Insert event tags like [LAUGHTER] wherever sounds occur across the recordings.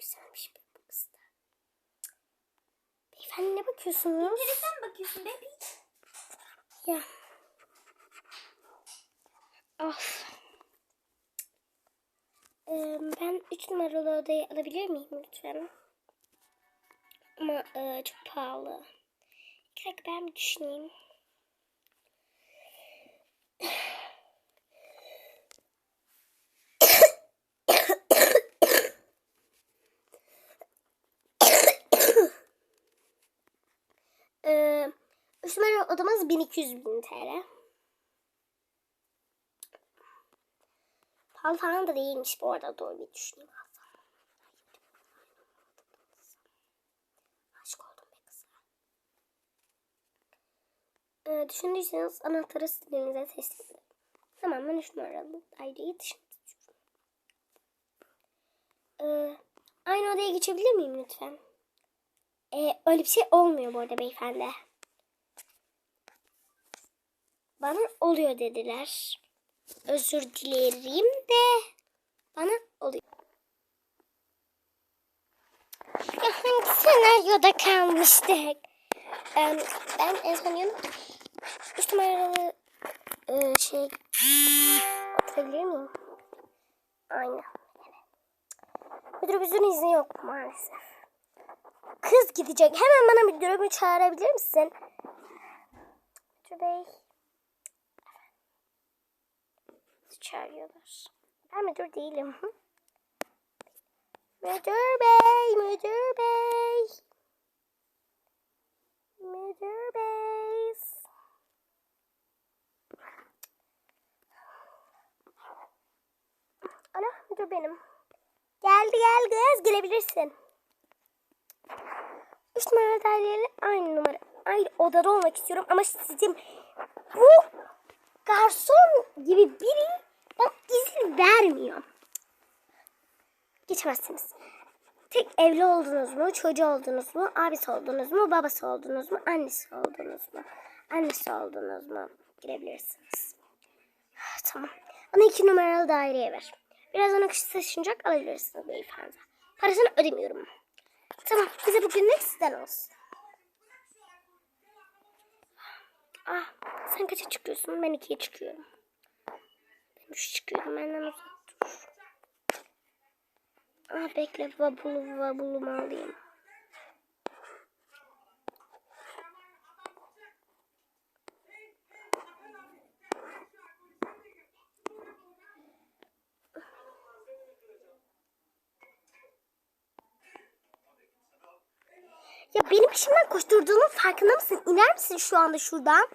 güzelmiş bu kız da. Beyefendi ne bakıyorsunuz? Nereden bakıyorsun be piç? Ya. Of. Ee, ben 3 numaralı odayı alabilir miyim lütfen? Ama e, çok pahalı. İki dakika ben bir düşüneyim. Ee, 3 numaralı odamız 1200 bin TL. Pahalı falan da değilmiş bu arada doğru bir düşüneyim. Aşk oldum be kıza. Ee, düşündüyseniz anahtarı stilinize teslim edin. Tamam ben 3 numaralı daireyi dışına tutuyorum. Ee, aynı odaya geçebilir miyim lütfen? Ee, öyle bir şey olmuyor bu arada beyefendi. Bana oluyor dediler. Özür dilerim de bana oluyor. Ya hangi senaryoda kalmıştık? Em, ben en son yanım üç numaralı e, şey oturabilir miyim? Aynen. Müdürümüzün izni yok maalesef. Kız gidecek. Hemen bana müdürümü çağırabilir misin? Müdür bey. Çağırıyorlar. Ben müdür değilim. [LAUGHS] Müdür bey, müdür bey. Müdür bey. Ana müdür benim. Geldi gel kız gelebilirsin. Üç numara daireyle aynı numara. Aynı odada olmak istiyorum ama sizin bu garson gibi biri bak izin vermiyor. Geçemezsiniz. Tek evli oldunuz mu, çocuğu oldunuz mu, abisi oldunuz mu, babası oldunuz mu, annesi oldunuz mu, annesi oldunuz mu girebilirsiniz. Tamam. Bana iki numaralı daireye ver. Birazdan akış taşınacak alabilirsiniz beyefendi. Parasını ödemiyorum. Tamam bize bugünlük sizden olsun. Ah, sen kaça çıkıyorsun? Ben ikiye çıkıyorum. Üç çıkıyorum. Benden uzak dur. Ah bekle vabulu vabulumu alayım. Ya benim peşimden koşturduğunun farkında mısın? İner misin şu anda şuradan?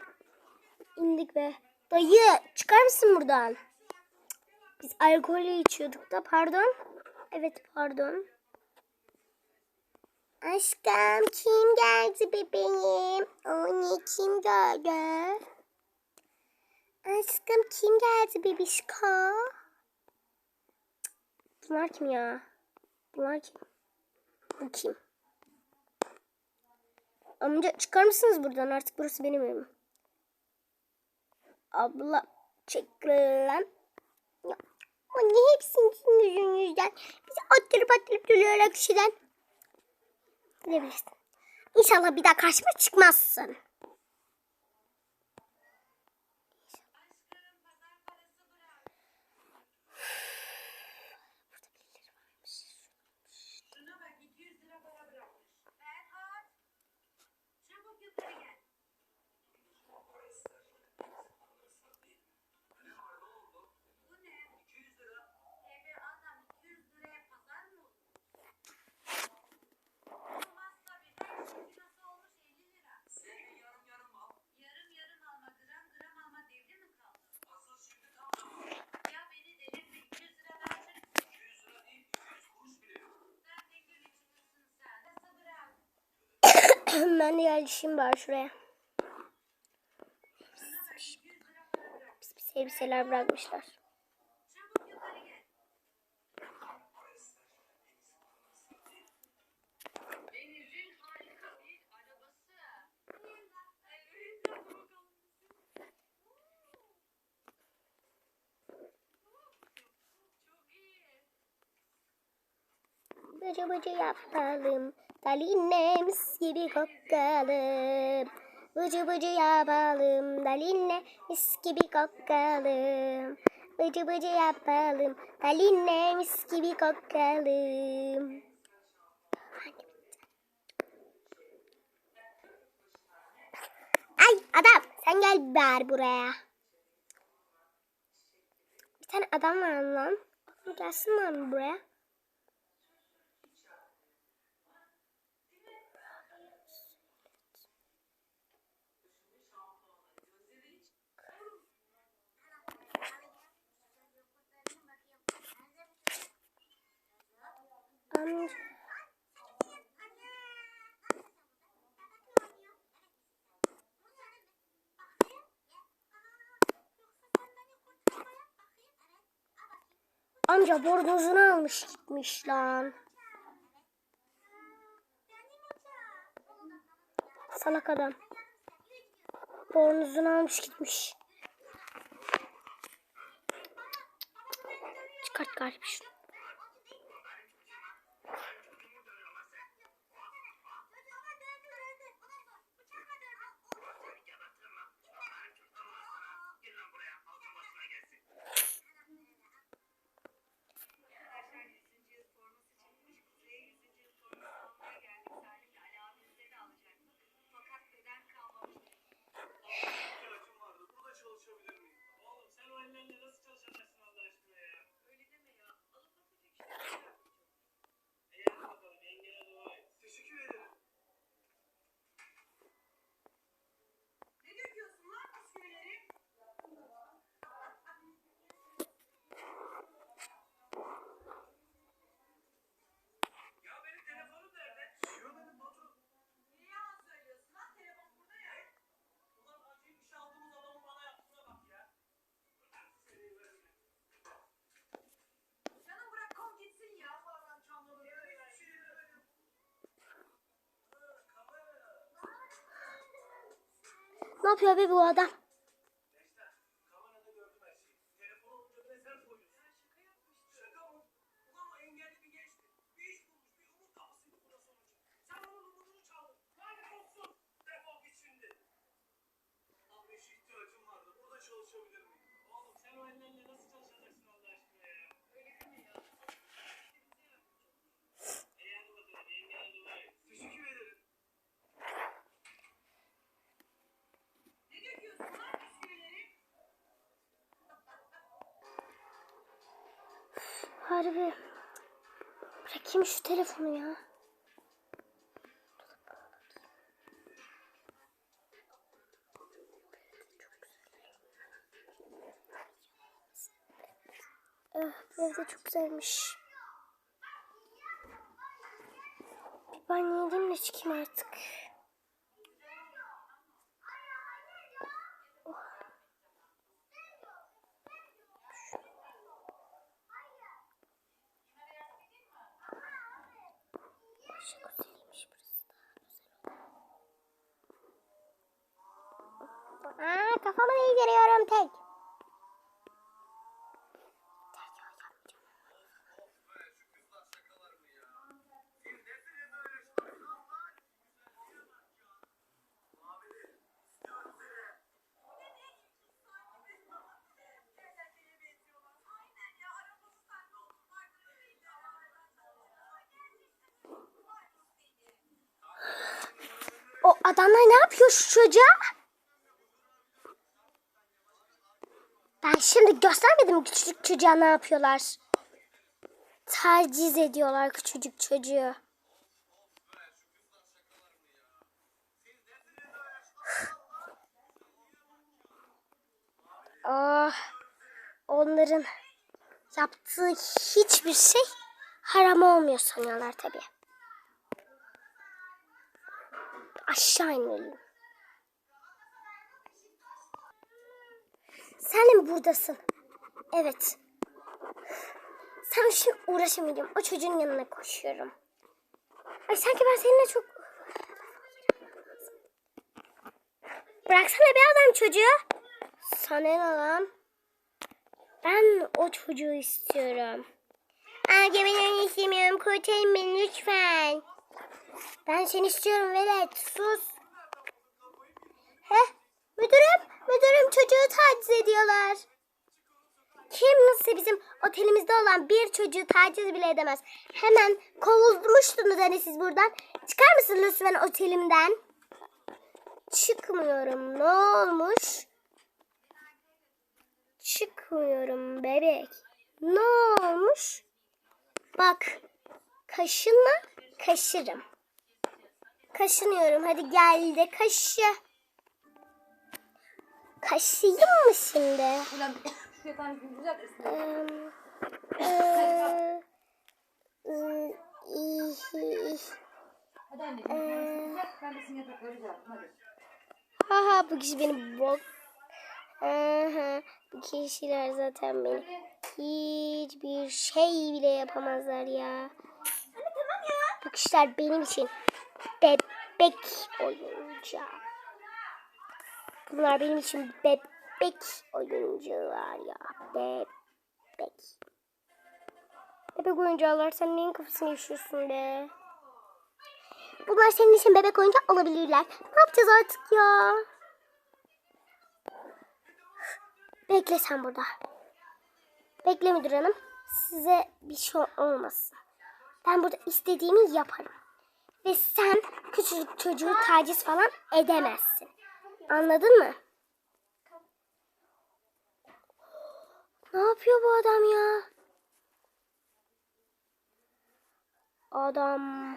İndik be. Dayı çıkar mısın buradan? Biz alkolle içiyorduk da pardon. Evet pardon. Aşkım kim geldi bebeğim? Anne kim geldi? Aşkım kim geldi bebişko? Bunlar kim ya? Bunlar kim? Bu kim? Amca çıkar mısınız buradan artık burası benim evim. Abla çek lan. Anne hepsinin yüzünden. Bizi attırıp attırıp duruyorlar kişiden. Gidebilirsin. İnşallah bir daha karşıma çıkmazsın. Ben de yerleşeyim bari şuraya. Şuna bak 200 lira para bırak. Pis pis elbiseler bırakmışlar. Bıcı bıcı yapalım. Dalinle mis gibi kokalım. Bıcı bıcı yapalım. Dalinle mis gibi kokalım. Bıcı bıcı yapalım. Dalinle mis gibi kokalım. Ay adam sen gel ver buraya. Bir tane adam var lan. Gelsin lan buraya. Amca. Amca bornozunu almış gitmiş lan. Salak adam. Bornozunu almış gitmiş. Çıkart galiba şunu. Sen o ellerle nasıl çalışacaksın Allah aşkına ya? Öyle deme ya. Alıp bakacak işte. Ne yapacağım? E hadi bakalım yengene dua et. Teşekkür ederim. Ne döküyorsun lan bisküvileri? Ya benim telefonum nerede? Şu benim Batu. Niye yalan söylüyorsun lan? Telefon burada ya. Ulan acayip iş aldığımız adamın bana yaptığına bak ya. Seni verme. Canım bırak kol gitsin ya. Falan çamurlu. Ya hiçbir şey veremedim. Ha, kamera. Ne yapıyor be bu Harbi. Bırakayım şu telefonu ya. Bu evde çok güzelmiş. Bir banyo edeyim de çıkayım artık. Çok güzelmiş burası da. Güzel. Aa, kafamı değdiriyorum tek. Tek ya, yapmayacağım. Şu kızlar şakalar mı ya? Siz nesiniz öyle şakalar? Allah! Güzelliğe bak ya. Abili, istiyorum seni. Gerçekten benziyorlar. Aynen ya. Arabası sende olsun. Farkında değildi. O adamlar ne yapıyor şu çocuğa? Ben şimdi göstermedim küçücük çocuğa ne yapıyorlar. Taciz ediyorlar küçücük çocuğu. [SIGHS] Ah, onların yaptığı hiçbir şey haram olmuyor sanıyorlar tabii. Aşağı inelim. Sen buradasın? Evet. Sen şimdi uğraşamayacağım. O çocuğun yanına koşuyorum. Ay sanki ben seninle çok... Bıraksana bir adam çocuğu. Sana ne lan? Ben o çocuğu istiyorum. Anne ben onu istemiyorum. Kurtarın beni lütfen. Ben seni istiyorum Velet. Sus. Heh. Müdürüm. Müdürüm çocuğu taciz ediyorlar. Kim nasıl bizim otelimizde olan bir çocuğu taciz bile edemez. Hemen kovulmuştunuz hani siz buradan. Çıkar mısın lütfen otelimden? Çıkmıyorum. Ne olmuş? Çıkmıyorum bebek. Ne olmuş? Bak. Kaşınma. Kaşırım. Kaşınıyorum. Hadi gel de kaşı. Kaşıyım mı şimdi? [LAUGHS] Hadi. Haha bu kişi beni bok. Aha, bu kişiler zaten beni hiçbir şey bile yapamazlar ya. Bu kişiler benim için bebek oyuncağı. Bunlar benim için bebek oyuncular ya. Bebek. Bebek oyuncaklar sen neyin kafasını yaşıyorsun be? Bunlar senin için bebek oyuncak olabilirler. Ne yapacağız artık ya? Bekle sen burada. Bekle müdür hanım. Size bir şey olmasın. Ben burada istediğimi yaparım. Ve sen küçücük çocuğu taciz falan edemezsin. Anladın mı? Ne yapıyor bu adam ya? Adam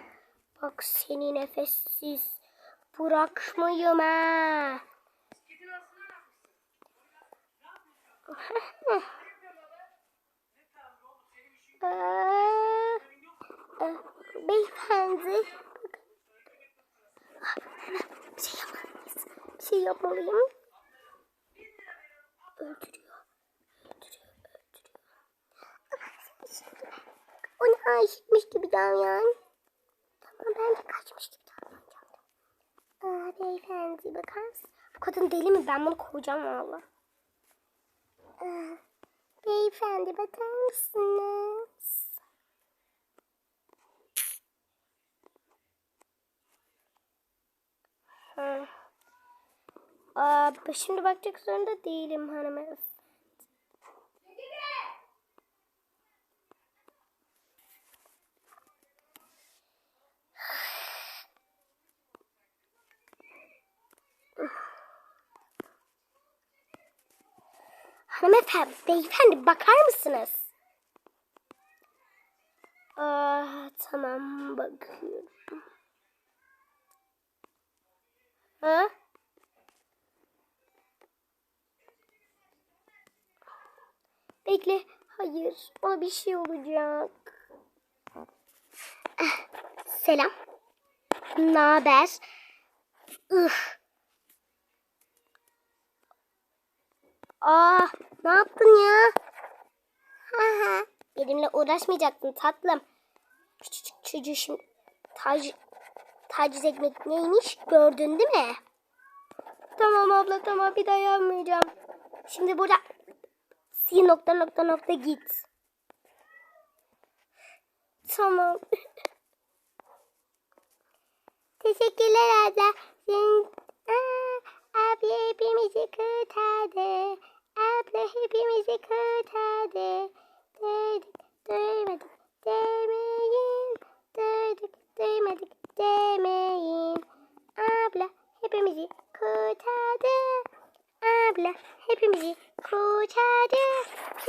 bak seni nefessiz bırakmayayım ha. Aa, [LAUGHS] e, Beyefendi. Bir şey yapmalıyız. Bir şey yapmalıyım. Öldürüyor. Öldürüyor. Öldürüyor. Ona aşıkmış gibi davran. Tamam ben de kaçmış gibi davranacağım. Aa, beyefendi bakar mısın? Bu kadın deli mi? Ben bunu kovacağım valla. Aa, Beyefendi bakar mısınız? Ha. Aa, şimdi bakacak zorunda değilim hanımefendi. Hanımefendi, beyefendi bakar mısınız? Aa, tamam bakıyorum. Ha? Bekle. Hayır. Ona bir şey olacak. Ah, Selam. Ne haber? Ih. Aa, ne yaptın ya? Benimle uğraşmayacaktın tatlım. Küçücük çocuğu şimdi tac taciz etmek neymiş gördün değil mi? Tamam abla tamam bir daha yapmayacağım. Şimdi burada si nokta nokta nokta git. Tamam. [LAUGHS] Teşekkürler abla. Sen... Aa, abi hepimizi kurtardı. Abla hepimizi kurtardı. Duyduk, duymadık, demeyin. Duyduk, duymadık, demeyin. Abla hepimizi kurtardı. Abla hepimizi kurtardı.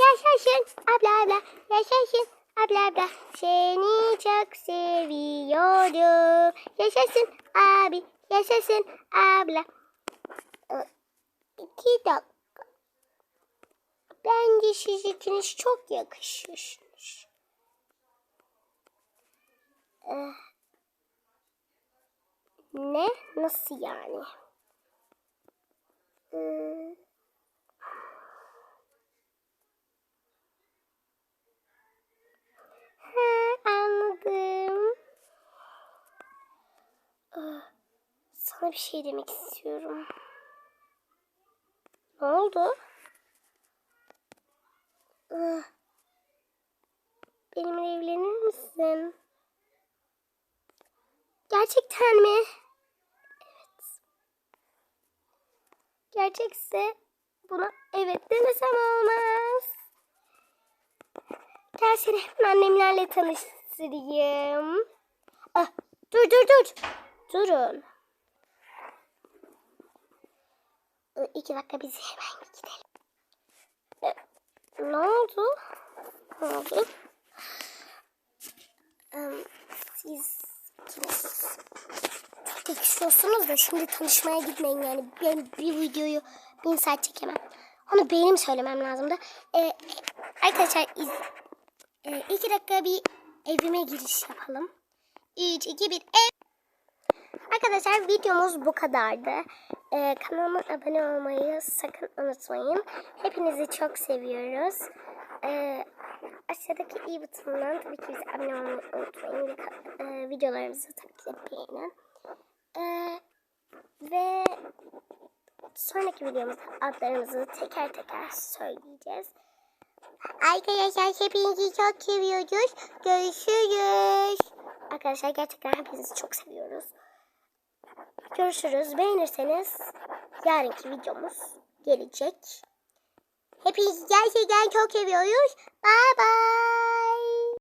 Yaşasın abla abla, yaşasın abla abla. Seni çok seviyorum. Yaşasın abi, yaşasın abla. İki dakika. Bence siz ikiniz çok yakışıyorsunuz. Ee, ne? Nasıl yani? Ee, he, anladım. Ah, Sana bir şey demek istiyorum. Ne oldu? Ah. benimle evlenir misin? Gerçekten mi? Gerçekse buna evet demesem olmaz. Gel seni hemen annemlerle tanıştırayım. Ah, dur dur dur. Durun. İki dakika biz hemen gidelim. Ne oldu? Ne oldu? Ee, Siz kimsiniz? Yakışıyorsunuz da şimdi tanışmaya gitmeyin yani. Ben bir videoyu bir saat çekemem. Onu benim söylemem lazım da. Ee, arkadaşlar iz, ee, iki dakika bir evime giriş yapalım. 3, 2, 1, ev. Arkadaşlar videomuz bu kadardı. Ee, kanalıma abone olmayı sakın unutmayın. Hepinizi çok seviyoruz. Ee, aşağıdaki i butonundan tabii ki bize abone olmayı unutmayın. Ve, ka- e, videolarımızı tabii ki beğenin. Ee, ve sonraki videomuzda adlarımızı teker teker söyleyeceğiz. Arkadaşlar hepinizi çok seviyoruz. Görüşürüz. Arkadaşlar gerçekten hepinizi çok seviyoruz. Görüşürüz. Beğenirseniz yarınki videomuz gelecek. Hepinizi gerçekten çok seviyoruz. Bye bye.